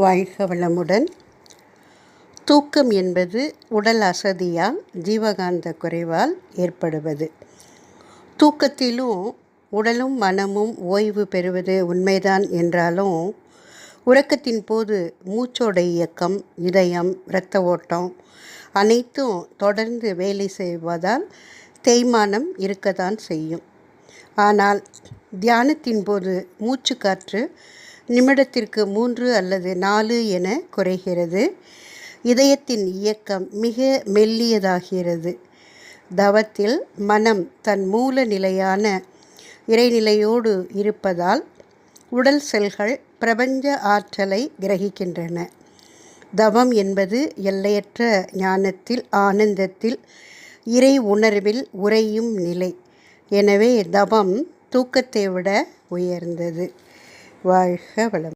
வாழ்க வளமுடன் தூக்கம் என்பது உடல் அசதியால் ஜீவகாந்த குறைவால் ஏற்படுவது. தூக்கத்திலும் உடலும் மனமும் ஓய்வு பெறுவது உண்மைதான் என்றாலும் உறக்கத்தின் போது மூச்சோட இயக்கம் இதயம் இரத்த ஓட்டம் அனைத்தும் தொடர்ந்து வேலை செய்வதால் தேய்மானம் இருக்கத்தான் செய்யும். ஆனால் தியானத்தின் போது மூச்சு காற்று நிமிடத்திற்கு மூன்று அல்லது நாலு என குறைகிறது. இதயத்தின் இயக்கம் மிக மெல்லியதாகிறது. தவத்தில் மனம் தன் மூல நிலையான இறைநிலையோடு இருப்பதால் உடல் செல்கள் பிரபஞ்ச ஆற்றலை கிரகிக்கின்றன. தவம் என்பது எல்லையற்ற ஞானத்தில் ஆனந்தத்தில் இறை உணர்வில் உறையும் நிலை. எனவே தவம் தூக்கத்தை விட உயர்ந்தது. வாழ்க வளம்